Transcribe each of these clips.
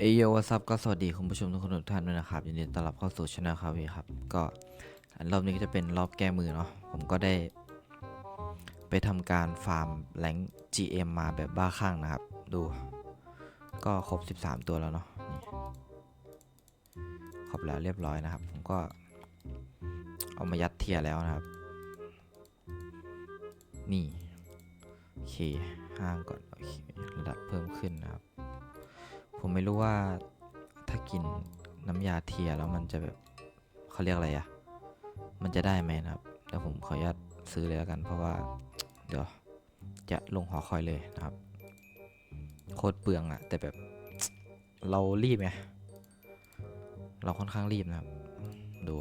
เอโยวัซับก็สวัสดีคุณผู้ชมทุกคนทุกท่านด้วยนะครับยินดีต้อนรับเข้าสู่ช anel คาวีครับ ก็อันรอบนี้ก็จะเป็นรอบแก้มือเนาะผมก็ได้ ไปทำการฟาร์มแรง GM มาแบบบ้าคลั่งนะครับ ดู ก็ครบ 13 ตัวแล้วเนาะนี่ครบแล้วเรียบร้อยนะครับ ผมก็ เอามายัดเทียร์แล้วนะครับ นี่โอเคห้างก่อนโอเคระดับเพิ่มขึ้นนะครับ ผมไม่รู้ว่าถ้ากินน้ำยาเทียแล้วมันจะแบบเขาเรียกอะไรอะมันจะได้ไหมนะครับแต่ผมขออนุญาตซื้อเลยแล้วกัน เพราะว่า เดี๋ยวจะลงหอคอยเลยนะครับ โคตรเปลืองอะแต่แบบเรารีบไงเราค่อนข้างรีบนะครับ ดู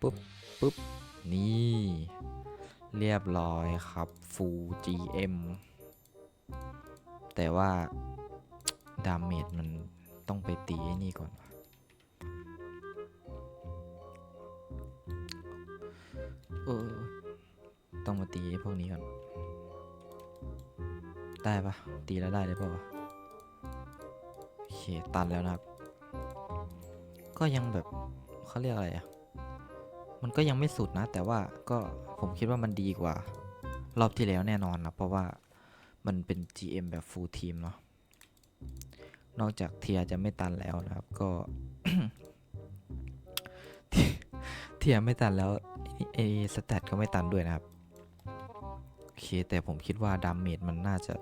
ปุ๊บปุ๊บนี่ เรียบร้อยครับ Full GM แต่ว่า ดาเมจมันต้องไปตีไอ้นี่ก่อน เออ ต้องมาตีไอ้พวกนี้ก่อน ได้ปะตีแล้วได้เลยปะวะโอเค ตันแล้วนะครับ ก็ยังแบบเขาเรียกอะไรอะมันก็ยังไม่สุดนะ แต่ว่าก็ผมคิดว่ามันดีกว่า รอบที่แล้วแน่นอนนะ เพราะว่ามันเป็น GM แบบ full team เนาะ นอกจากเทียจะไม่ตันแล้วนะครับ ก็เทียไม่ตันแล้วไอ้สแตทก็ไม่ตันด้วยนะครับโอเคแต่ผมคิดว่าดาเมจมันน่าจะ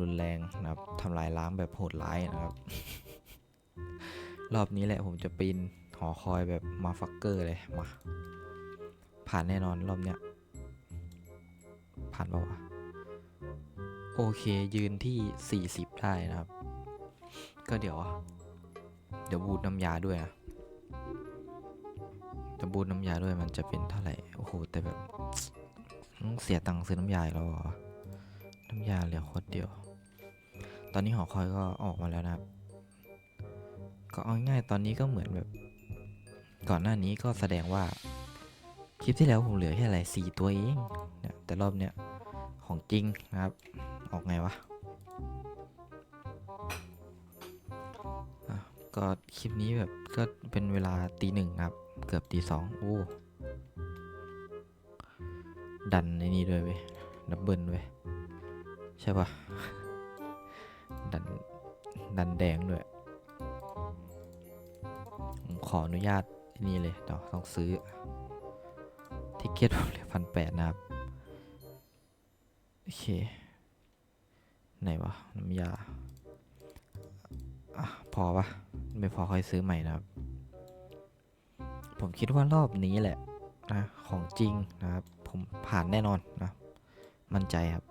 รุนแรงนะครับทำลายล้างแบบโหดร้ายนะครับ รอบนี้แหละผมจะปีนหอคอยแบบมาฟักเกอร์เลยมา ผ่านแน่นอนรอบเนี้ย ผ่านป่าวะโอเคยืนที่ 40 ได้นะครับ ก็เดี๋ยว เดี๋ยวบูดน้ำยาด้วยนะจะบูดน้ำยาด้วยมันจะเป็นเท่าไหร่ โอ้โห แต่แบบต้องเสียตังค์ซื้อน้ำยาแล้วเหรอน้ำยาเหลือขวดเดียว ตอนนี้หอคอยก็ออกมาแล้วนะครับ ก็เอาง่ายตอนนี้ก็เหมือนแบบ ก่อนหน้านี้ก็แสดงว่า คลิปที่แล้วผมเหลือแค่อะไรสี่ตัวเองเนี่ยแต่รอบเนี้ยของจริงนะครับ ออกไงวะ ก็คลิปนี้แบบก็เป็นเวลาตีหนึ่งครับ เกือบตีสองโอ้ดันในนี้ด้วยเว้ยดับเบิลเว้ยใช่ปะดันดันแดงด้วยผมขออนุญาตนี่เลยเดี๋ยวต้องซื้อทิเก็ตผมเหลือพันแปดนะครับ โอเค ไหนวะ น้ำยา อะ พอปะ ไม่พอค่อยซื้อใหม่นะครับ ผมคิดว่ารอบนี้แหละนะของจริงนะครับ ผมผ่านแน่นอนนะ มั่นใจครับ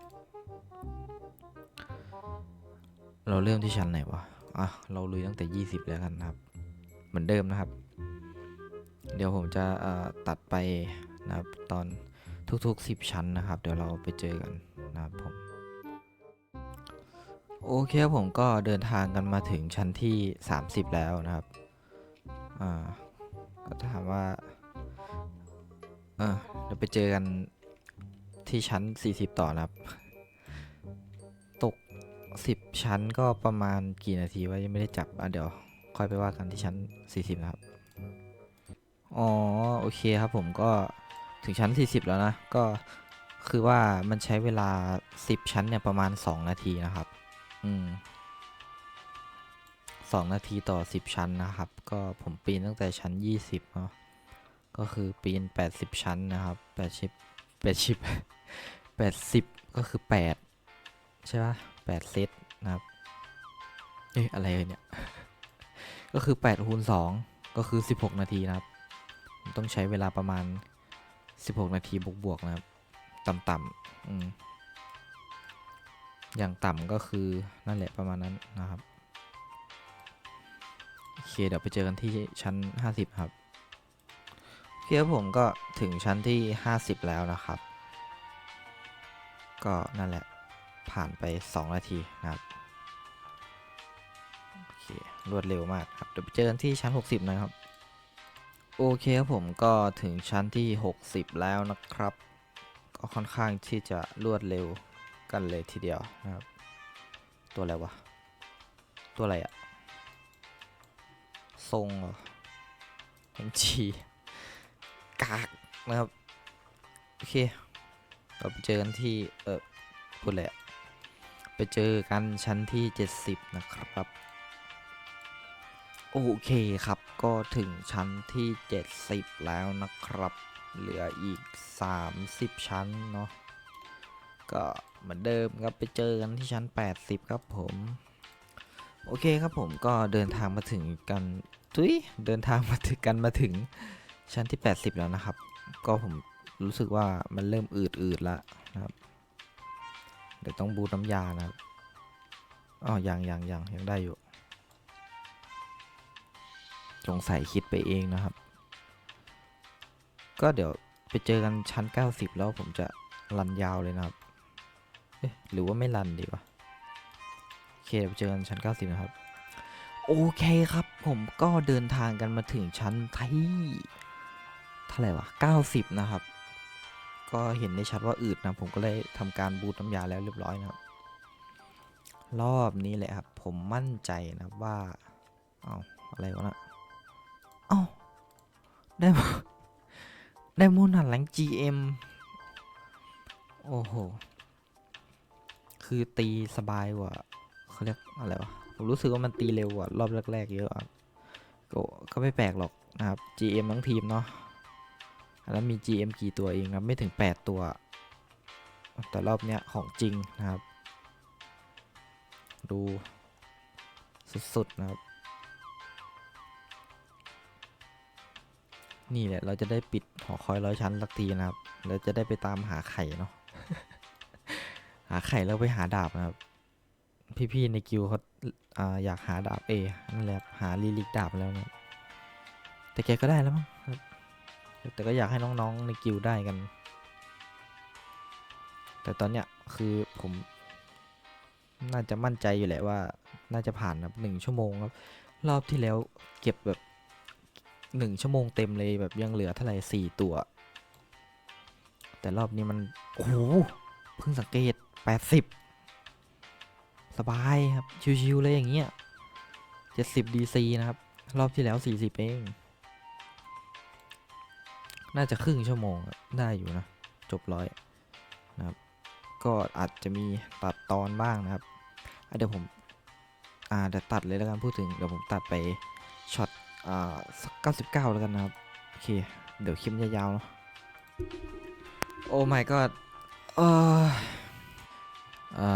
เราเริ่มที่ชั้นไหนวะอะเราลุยตั้งแต่ 20 แล้วกันนะครับ เหมือนเดิมนะครับ เดี๋ยวผมจะเอ่อตัดไปนะครับตอนทุกๆ 10 ชั้นนะครับ เดี๋ยวเราไปเจอกันนะครับผม โอเคครับผมก็เดินทางกันมาถึงชั้นที่ 30 แล้วนะครับ อ่าก็ถามว่า เออเดี๋ยวไปเจอกันที่ชั้น 40 ต่อนะครับ ตก 10 ชั้นก็ประมาณกี่นาทีว่ายังไม่ได้จับ อะเดี๋ยว ค่อยไปว่ากันที่ชั้น 40 นะครับ อ๋อ โอเคครับผมก็ถึงชั้น 40 แล้วนะ ก็คือว่ามันใช้เวลา 10 ชั้นเนี่ยประมาณ 2 นาทีนะครับ อืมสองนาทีต่อสิบชั้นนะครับ ก็ผมปีนตั้งแต่ชั้นยี่สิบเนาะก็คือปีนแปดสิบชั้นนะครับแปดชิปแปดชิปแปดสิบก็คือแปดใช่ปะแปดเซตนะครับเอ้ยอะไรเนี่ย ก็คือแปดคูณสองก็คือสิบหกนาทีนะครับ ต้องใช้เวลาประมาณสิบหกนาทีบวกๆนะครับ ต่ำๆอืม อย่างต่ำก็คือนั่นแหละประมาณนั้นนะครับ โอเคเดี๋ยวไปเจอกันที่ชั้น 50 ครับโอเคครับผมก็ถึงชั้นที่ 50 แล้วนะครับ ก็นั่นแหละผ่านไป 2 นาทีนะครับโอเครวดเร็วมากครับเดี๋ยวไปเจอกันที่ชั้น 60 นะครับโอเคครับผมก็ถึงชั้นที่ 60 แล้วนะครับ ก็ค่อนข้างที่จะรวดเร็ว กันเลยทีเดียวนะครับ ตัวอะไรวะ ตัวอะไรอะทรงเหรอเห็นจีกากนะครับ โอเคเราไปเจอกันที่ เออพูดเลยอะไปเจอกันชั้นที่ 70 นะครับ โอเคครับ ก็ถึงชั้นที่ 70 แล้วนะครับ เหลืออีก 30 ชั้นเนาะก็ เหมือนเดิมครับไปเจอกันที่ชั้น 80 ครับผม โอเคครับผมก็เดินทางมาถึงกันทุยเดินทางมาถึงกันมาถึงชั้นที่ 80 แล้วนะครับ ก็ผมรู้สึกว่ามันเริ่มอืดอืดๆละนะครับ เดี๋ยวต้องบูน้ำยานะครับอ๋อยังยังยังยังได้อยู่สงสัยคิดไปเองนะครับ ก็เดี๋ยวไปเจอกันชั้น 90 แล้วผมจะรันยาวเลยนะครับ เอ๊ะหรือว่าไม่รันดีวะโอเคเจอกันชั้น 90 นะครับ โอเคครับ ผมก็เดินทางกันมาถึงชั้นที่เท่าไหร่วะ 90 นะครับ ก็เห็นได้ชัดว่าอืดนะ ผมก็เลยทำการบูตน้ำยาแล้วเรียบร้อยนะครับ รอบนี้แหละครับ ผมมั่นใจนะว่า เอาอะไรวะนะเอาได้มได้โมนันหลัง GM โอ้โห คือตีสบายกว่าเขาเรียกอะไรวะผมรู้สึกว่ามันตีเร็วกว่ารอบแรกๆเยอะอะก็ก็ไม่แปลกหรอกนะครับ GM ทั้งทีมเนาะแล้วมี GM กี่ตัวเองครับไม่ถึง 8 ตัว แต่รอบเนี้ยของจริงนะครับ ดูสุดๆนะครับ นี่แหละเราจะได้ปิดหอคอยร้อยชั้นสักทีนะครับ แล้วจะได้ไปตามหาไข่เนาะ หาไข่แล้วไปหาดาบนะครับ พี่ๆในกิวเขาออยากหาดาบเอนั่นแหละหาลีลิกดาบแล้วนะแต่แกก็ได้แล้วมั้งแต่ก็อยากให้น้องๆในกิวได้กัน แต่ตอนเนี้ยคือผม น่าจะมั่นใจอยู่แหละว่า น่าจะผ่านครับหนึ่งชั่วโมงครับ รอบที่แล้วเก็บแบบหนึ่งชั่วโมงเต็มเลยแบบยังเหลือเท่าไหร่สี่ตัว แต่รอบนี้มัน โอ้โหเพิ่งสังเกต แปดสิบสบายครับ ชิวๆเลยอย่างเงี้ยเจ็ดสิบดีซีนะครับ รอบที่แล้วสี่สิบเอง น่าจะครึ่งชั่วโมงได้อยู่นะ จบร้อยนะครับ ก็อาจจะมีตัดตอนบ้างนะครับ เดี๋ยวผม อ่าเดี๋ยวตัดเลยแล้วกันพูดถึง เดี๋ยวผมตัดไปช็อต อ่าสักเก้าสิบเก้าแล้วกันนะครับ โอเค เดี๋ยวคลิปยาวๆเนาะโอ้ my god เออ อ่า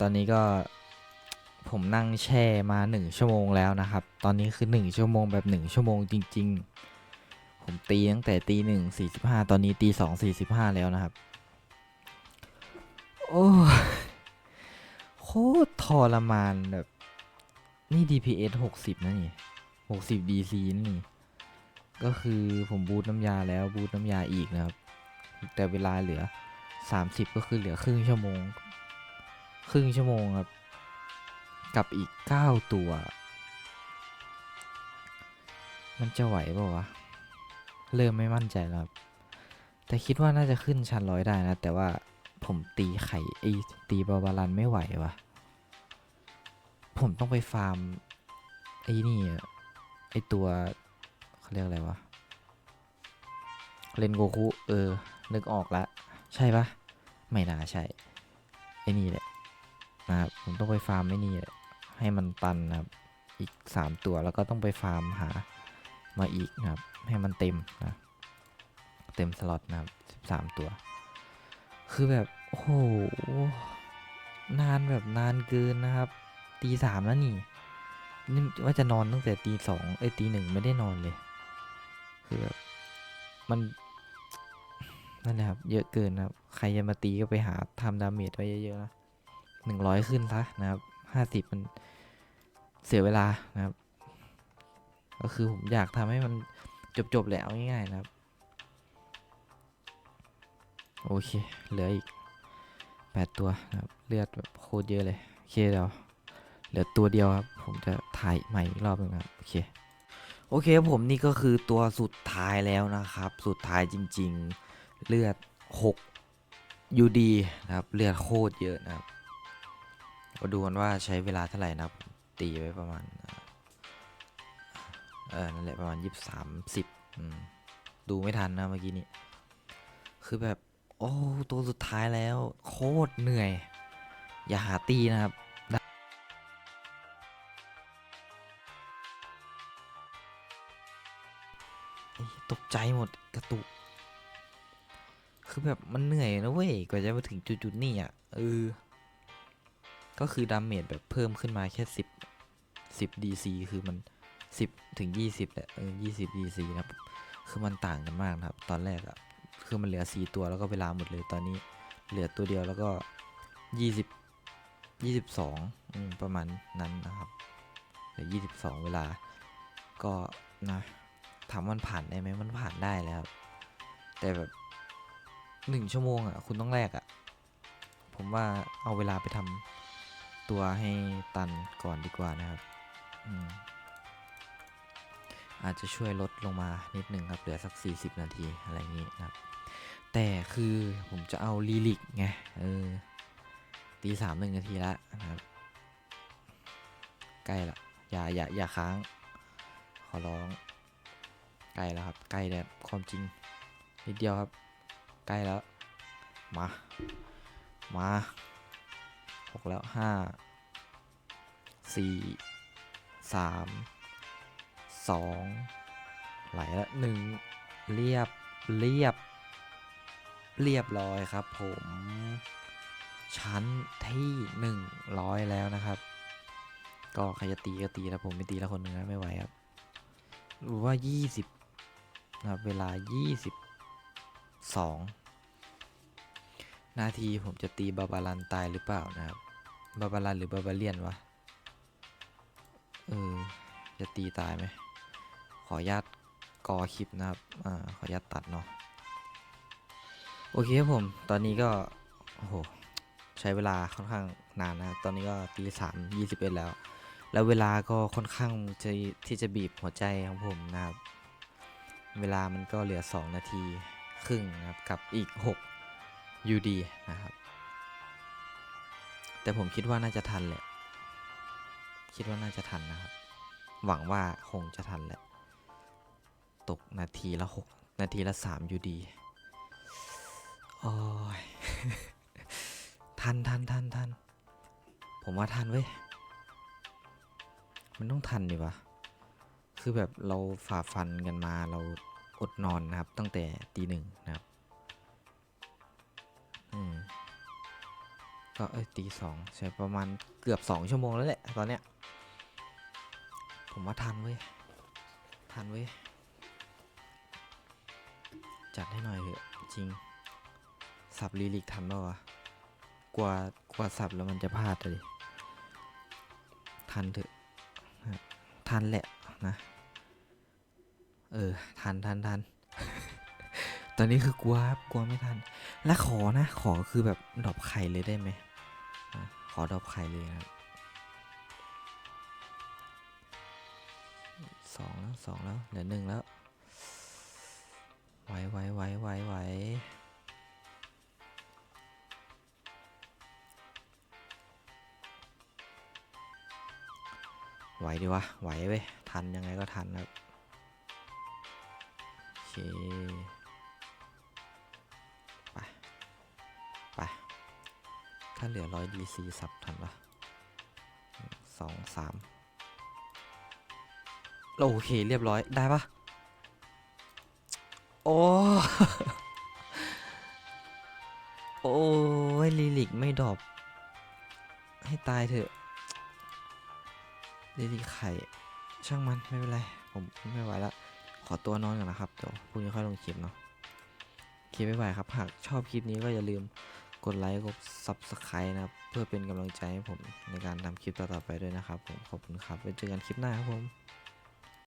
ตอนนี้ก็ผมนั่งแช่มาหนึ่งชั่วโมงแล้วนะครับ ตอนนี้คือหนึ่งชั่วโมงแบบหนึ่งชั่วโมงจริง ๆ ผมตีตั้งแต่ตีหนึ่งสี่สิบห้าตอนนี้ตีสองสี่สิบห้าแล้วนะครับ โอ้โคตรทรมานแบบ นี่ DPS หกสิบนะนี่หกสิบ DC นี่ ก็คือผมบูตน้ำยาแล้วบูตน้ำยาอีกนะครับ แต่เวลาเหลือ 30 ก็คือเหลือครึ่งชั่วโมง ครึ่งชั่วโมงครับ กับอีก 9 ตัว มันจะไหวเปล่าวะ เริ่มไม่มั่นใจแล้วครับ แต่คิดว่าน่าจะขึ้นชั้นร้อยได้นะ แต่ว่าผมตีไข่ไอตีบาบาลันไม่ไหววะผมต้องไปฟาร์ม ไอ้นี่ไอตัวเขาเรียกอะไรวะเลนโกคุเออ นึกออกละ ใช่ปะไม่น่าใช่ ไอ้นี่แหละ นะครับผมต้องไปฟาร์มไอ้นี่ให้มันตันนะครับอีก 3 ตัวแล้วก็ต้องไปฟาร์มหามาอีกนะครับ ให้มันเต็มนะเต็มสล็อตนะครับ13 ตัว คือแบบ โอ้โห นานแบบนานเกินนะครับตีสามแล้วนี่นี่ว่าจะนอนตั้งแต่ตีสองเอ้ยตีหนึ่งไม่ได้นอนเลย คือแบบมันนั่นแหละครับ เยอะเกินนะครับ ใครจะมาตีก็ไปหาทำดาเมจไว้เยอะๆนะ หนึ่งร้อยขึ้นซะนะครับห้าสิบมันเสียเวลานะครับ ก็คือผมอยากทำให้มันจบๆแล้วง่ายๆนะครับ โอเค เหลืออีกแปดตัวนะครับ เลือดแบบโคตรเยอะเลย โอเคเดี๋ยวเหลือตัวเดียวครับ ผมจะถ่ายใหม่อีกรอบหนึงครับ โอเคโอเคผมนี่ก็คือตัวสุดท้ายแล้วนะครับ สุดท้ายจริง ๆ เลือด6 UD นะครับ เลือดโคตรเยอะนะครับ มาดูกันว่าใช้เวลาเท่าไหร่นะครับ ตีไว้ประมาณ เออ นั่นแหละประมาณยี่สิบสามสิบดูไม่ทันนะเมื่อกี้นี้ คือแบบ โอ้ ตัวสุดท้ายแล้ว โคตรเหนื่อย อย่าหาตีนะครับตกใจหมดกระตุก คือแบบมันเหนื่อยนะเว้ย กว่าจะมาถึงจุดๆนี่อะ เออ ก็คือดาเมจแบบเพิ่มขึ้นมาแค่สิบสิบดีซีคือมันสิบถึงยี่สิบแหละเออยี่สิบดีซีนะครับ คือมันต่างกันมากนะครับ ตอนแรกอะคือมันเหลือสี่ตัวแล้วก็เวลาหมดเลยตอนนี้เหลือตัวเดียวแล้วก็ยี่สิบยี่สิบสองประมาณนั้นนะครับเหลือยี่สิบสองเวลา ก็นะถามมันผ่านได้ไหมมันผ่านได้แล้วครับ แต่แบบหนึ่งชั่วโมงอะคุณต้องแลกอะผมว่าเอาเวลาไปทำ ตัวให้ตันก่อนดีกว่านะครับอืมอาจจะช่วยลดลงมานิดหนึ่งครับ เหลือสัก 40 นาทีอะไรอย่างนี้นะครับ แต่คือผมจะเอาลีลิกไง เออ ตีสามหนึ่งนาทีละนะครับ ใกล้ละ อย่าอย่าอย่าค้าง ขอร้อง ใกล้แล้วครับ ใกล้แล้วความจริง นิดเดียวครับ ใกล้แล้ว มา มา กแล้วห้าสี่สามสองไหลละหนึ่งเรียบเรียบ เรียบร้อยครับผม ชั้นที่หนึ่งร้อยแล้วนะครับ ก็ใครจะตีก็ตีแล้วผมไม่ตีแล้วคนหนึ่งนะไม่ไหวครับหรือว่ายี่สิบนะครับเวลายี่สิบสองนาทีผมจะตีบาบาลันตายหรือเปล่านะครับ บาบาลันหรือบาบาเลียนวะ เออ จะตีตายไหม ขออนุญาตกอคลิปนะครับ อ่า ขออนุญาตตัดเนาะ โอเคครับผม ตอนนี้ก็ โอ้โห ใช้เวลาค่อนข้างนานนะ ตอนนี้ก็ตีสามยี่สิบเอ็ดแล้ว แล้วเวลาก็ค่อนข้างจะที่จะบีบหัวใจของผมนะครับ เวลามันก็เหลือ2นาทีครึ่งนะครับ กับอีก6 UD นะครับ แต่ผมคิดว่าน่าจะทันแหละ คิดว่าน่าจะทันนะครับ หวังว่าคงจะทันแหละ ตกนาทีละหกนาทีละสามอยู่ดีโอ้ยทันทันทันทันผมว่าทันเว้ย มันต้องทันดิวะ คือแบบเราฝ่าฟันกันมาเราอดนอนนะครับ ตั้งแต่ตีหนึ่งนะครับ อืม ก็เอ้ยตีสองใช่ประมาณเกือบสองชั่วโมงแล้วแหละตอนเนี้ย ผมว่าทันเว้ย ทันเว้ย จัดให้หน่อยเถอะจริง สับลีลิกทันป่าวะกลัวกลัวสับแล้วมันจะพลาดเลยทันเถอะนะทันแหละนะ เออ ทันทันทันตอนนี้คือกลัวครับกลัวไม่ทัน และขอนะ ขอคือแบบดรอปไข่เลยได้ไหม อะขอดอปไข่เลยนะครับสองแล้วสองแล้วเหลือหนึ่งแล้วไหวไหวไหวไหวไหวไหวดีวะ ไหวเว้ย ทันยังไงก็ทันครับโอเค ถ้าเหลือร้อยดีซีสับทันปะหนึ่งสองสามโอเคเรียบร้อยได้ปะโอ้โอ้ยลิลิกไม่ดรอปให้ตายเถอะลิลิกไข่ช่างมันไม่เป็นไร ผมไม่ไหวละขอตัวนอนก่อนนะครับเดี๋ยวพรุ่งนี้ค่อยลงคลิปเนาะโอเคไม่ไหวครับหากชอบคลิปนี้ก็อย่าลืม กดไลค์กด subscribe นะครับ เพื่อเป็นกำลังใจให้ผมในการทำคลิปต่อๆไปด้วยนะครับผมขอบคุณครับไว้เจอกันคลิปหน้าครับผม